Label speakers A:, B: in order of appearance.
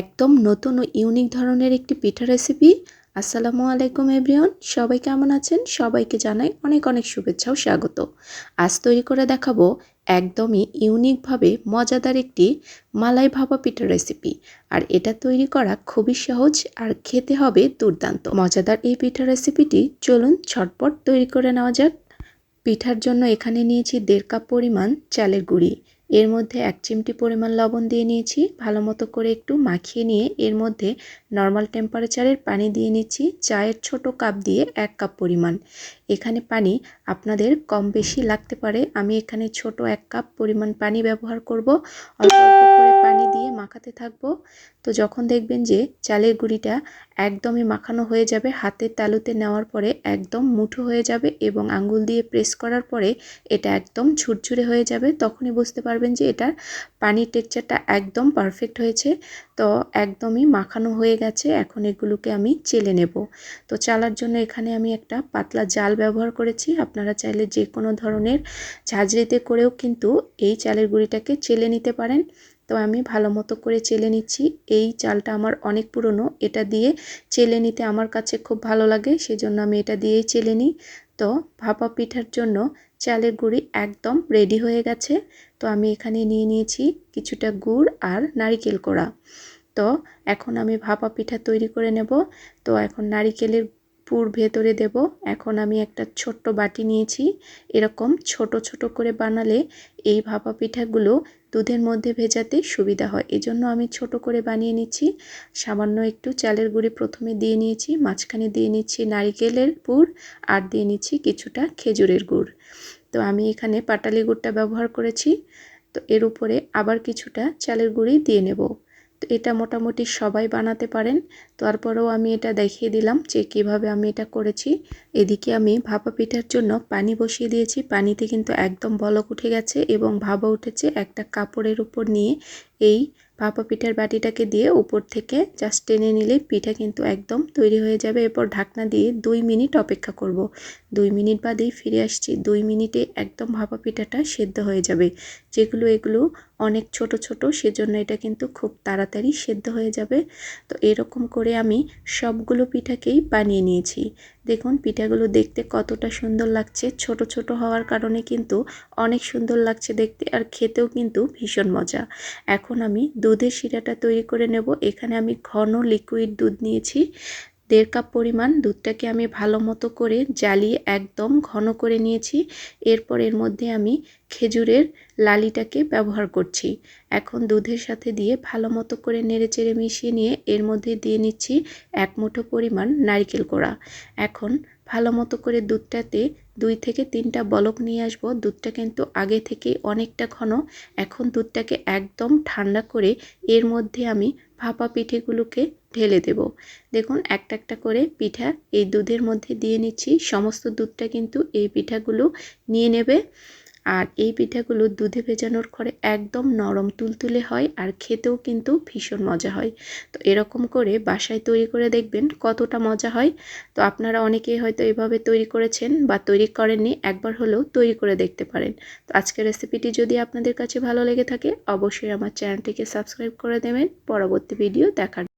A: একদম নতুন ও ইউনিক ধরনের একটি পিঠা রেসিপি আসসালামু আলাইকুম এভরিওয়ান সবাই কেমন আছেন? সবাইকে জানাই অনেক অনেক শুভেচ্ছা ও স্বাগত। আজ তৈরি করে দেখাবো একদমই ইউনিকভাবে মজাদার একটি মালাই ভাপা পিঠা রেসিপি আর এটা তৈরি করা খুবই সহজ আর খেতে হবে দুর্দান্ত। মজাদার এই পিঠা রেসিপিটি চলুন ছটপট তৈরি করে নেওয়া যাক। পিঠার জন্য এখানে নিয়েছি দেড় কাপ পরিমাণ চালের গুঁড়ি এর মধ্যে এক চিমটি পরিমাণ লবণ দিয়ে নিয়েছি। ভালো মতো করে একটু মাখিয়ে নিয়ে এর মধ্যে নর্মাল টেম্পারেচারের পানি দিয়ে নিচ্ছি। চায়ের ছোট কাপ দিয়ে এক কাপ পরিমাণ। এখানে পানি আপনাদের কম বেশি লাগতে পারে। আমি এখানে ছোট এক কাপ পরিমাণ পানি ব্যবহার করব। অল্প অল্প করে পানি দিয়ে মাখাতে থাকব। তো যখন দেখবেন যে চালের গুঁড়িটা একদমই মাখানো হয়ে যাবে, হাতের তালুতে নেওয়ার পরে একদম মুঠো হয়ে যাবে এবং আঙ্গুল দিয়ে প্রেস করার পরে এটা একদম ঝুরঝুরে হয়ে যাবে, তখনই বুঝতে পারবেন যে এটার পানির টেক্সচারটা একদম পারফেক্ট হয়েছে। তো একদমই মাখানো হয়ে গেছে, এখন এগুলোকে আমি চেলে নেব। তো চালার জন্য এখানে আমি একটা পাতলা জাল ব্যবহার করেছি। আপনারা চাইলে যে কোনো ধরনের ঝাঁঝরিতে করেও কিন্তু এই চালের গুঁড়িটাকে চেলে নিতে পারেন। তো আমি ভালো মতো করে চেলে নিচ্ছি। এই চালটা আমার অনেক পুরনো, এটা দিয়ে চেলে নিতে আমার কাছে খুব ভালো লাগে, সেজন্য আমি এটা দিয়েই চেলে নিই। তো ভাপা পিঠার জন্য চালের গুঁড়ি একদম রেডি হয়ে গেছে। তো আমি এখানে নিয়ে নিয়েছি কিছুটা গুড় আর নারিকেল কোড়া। তো এখন আমি ভাপা পিঠা তৈরি করে নেব। তো এখন নারিকেলের পুর ভেতরে দেব। এখন আমি একটা ছোট্ট বাটি নিয়েছি। এরকম ছোট ছোট করে বানালে এই ভাপা পিঠাগুলো দুধের মধ্যে ভেজাতে সুবিধা হয়। এজন্য আমি ছোট করে বানিয়ে নিচ্ছি। সামান্য একটু চালের গুঁড়ি প্রথমে দিয়ে নিয়েছি, মাঝখানে দিয়ে নিচ্ছি নারিকেলের পুর আর দিয়ে নিচ্ছি কিছুটা খেজুরের গুড়। তো আমি এখানে পাটালি গুড়টা ব্যবহার করেছি। তো এর উপরে আবার কিছুটা চালের গুঁড়ি দিয়ে নেব। এটা মোটামুটি সবাই বানাতে পারেন। তারপরেও আমি এটা দেখিয়ে দিলাম যে কীভাবে আমি এটা করেছি। এদিকে আমি ভাপা পিঠার জন্য পানি বসিয়ে দিয়েছি। পানিতে কিন্তু একদম বলক উঠে গেছে এবং ভাবা উঠেছে একটা কাপড়ের উপর নিয়ে এই ভাপা পিঠার বাটিটাকে দিয়ে উপর থেকে জাস্ট টেনে নিলে পিঠা কিন্তু একদম তৈরি হয়ে যাবে। এরপর ঢাকনা দিয়ে দুই মিনিট অপেক্ষা করব। দুই মিনিট বাদেই ফিরে আসছি। দুই মিনিটে একদম ভাপা পিঠাটা সেদ্ধ হয়ে যাবে। যেগুলো এগুলো অনেক ছোট ছোট, সেজন্য এটা কিন্তু খুব তাড়াতাড়ি সেদ্ধ হয়ে যাবে। তো এরকম করে আমি সবগুলো পিঠাকেই বানিয়ে নিয়েছি। দেখুন, পিঠাগুলো দেখতে কতটা সুন্দর লাগছে। ছোট ছোট হওয়ার কারণে কিন্তু অনেক সুন্দর লাগছে দেখতে আর খেতেও কিন্তু ভীষণ মজা। এখন আমি দুধের শিরাটা তৈরি করে নেব। এখানে আমি ঘন লিকুইড দুধ নিয়েছি। দেড় কাপ পরিমাণ দুধটাকে আমি ভালো মতো করে জ্বালিয়ে একদম ঘন করে নিয়েছি। এরপর এর মধ্যে আমি খেজুরের লালিটাকে ব্যবহার করছি। এখন দুধের সাথে দিয়ে ভালো মতো করে নেড়ে চেড়ে মিশিয়ে নিয়ে এর মধ্যে দিয়ে নিচ্ছি এক মুঠো পরিমাণ নারকেল কোড়া। এখন ভালো মতো করে দুধটাতে দুই থেকে তিনটা বলক নিয়ে আসব। দুধটা কিন্তু আগে থেকে অনেকটা ঘন। এখন দুধটাকে একদম ঠান্ডা করে এর মধ্যে আমি ভাপা পিঠেগুলোকে ঢেলে দেব। দেখুন, একটা একটা করে পিঠা এই দুধের মধ্যে দিয়ে নিচ্ছি। সমস্ত দুধটা কিন্তু এই পিঠাগুলো নিয়ে নেবে। আর এই পিঠাগুলো দুধে ভেজানোর পরে একদম নরম তুলতুলে হয় আর খেতেও কিন্তু ভীষণ মজা হয়। তো এরকম করে বাসায় তৈরি করে দেখবেন কতটা মজা হয়। তো আপনারা অনেকেই হয়তো এভাবে তৈরি করেছেন বা তৈরি করেননি, একবার হলেও তৈরি করে দেখতে পারেন। তো আজকের রেসিপিটি যদি আপনাদের কাছে ভালো লেগে থাকে, অবশ্যই আমার চ্যানেলটিকে সাবস্ক্রাইব করে দেবেন। পরবর্তী ভিডিও দেখার